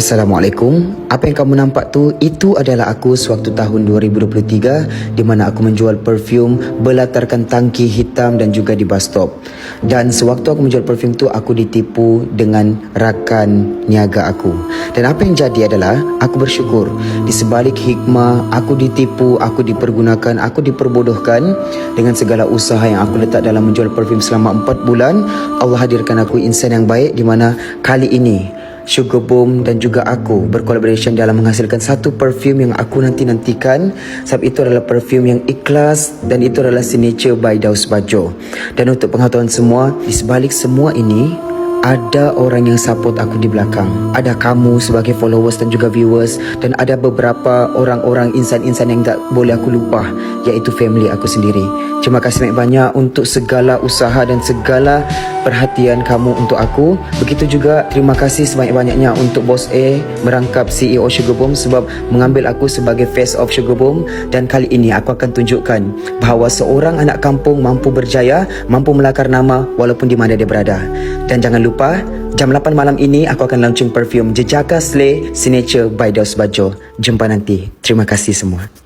Assalamualaikum. Apa yang kamu nampak tu itu adalah aku sewaktu tahun 2023 di mana aku menjual perfume berlatarkan tangki hitam dan juga di bus stop. Dan sewaktu aku menjual perfume tu aku ditipu dengan rakan niaga aku. Dan apa yang jadi adalah aku bersyukur di sebalik hikmah aku ditipu, aku dipergunakan, aku diperbodohkan dengan segala usaha yang aku letak dalam menjual perfume selama 4 bulan Allah hadirkan aku insan yang baik di mana kali ini Sugar Boom dan juga aku berkolaborasi dalam menghasilkan satu perfume yang aku nanti-nantikan sebab itu adalah perfume yang ikhlas dan itu adalah signature by Daus Bajo. Dan untuk pengetahuan semua, di sebalik semua ini ada orang yang support aku di belakang. Ada kamu sebagai followers dan juga viewers dan ada beberapa orang-orang insan-insan yang tak boleh aku lupa iaitu family aku sendiri. Terima kasih banyak-banyak untuk segala usaha dan segala perhatian kamu untuk aku. Begitu juga terima kasih sebanyak-banyaknya untuk Boss A merangkap CEO Sugar Boom sebab mengambil aku sebagai face of Sugar Boom dan kali ini aku akan tunjukkan bahawa seorang anak kampung mampu berjaya, mampu melakar nama walaupun di mana dia berada. Dan jangan lupa Jam 8 malam ini aku akan launching perfume Jejaka Slay Signature by Dos Bajo. Jumpa nanti. Terima kasih semua.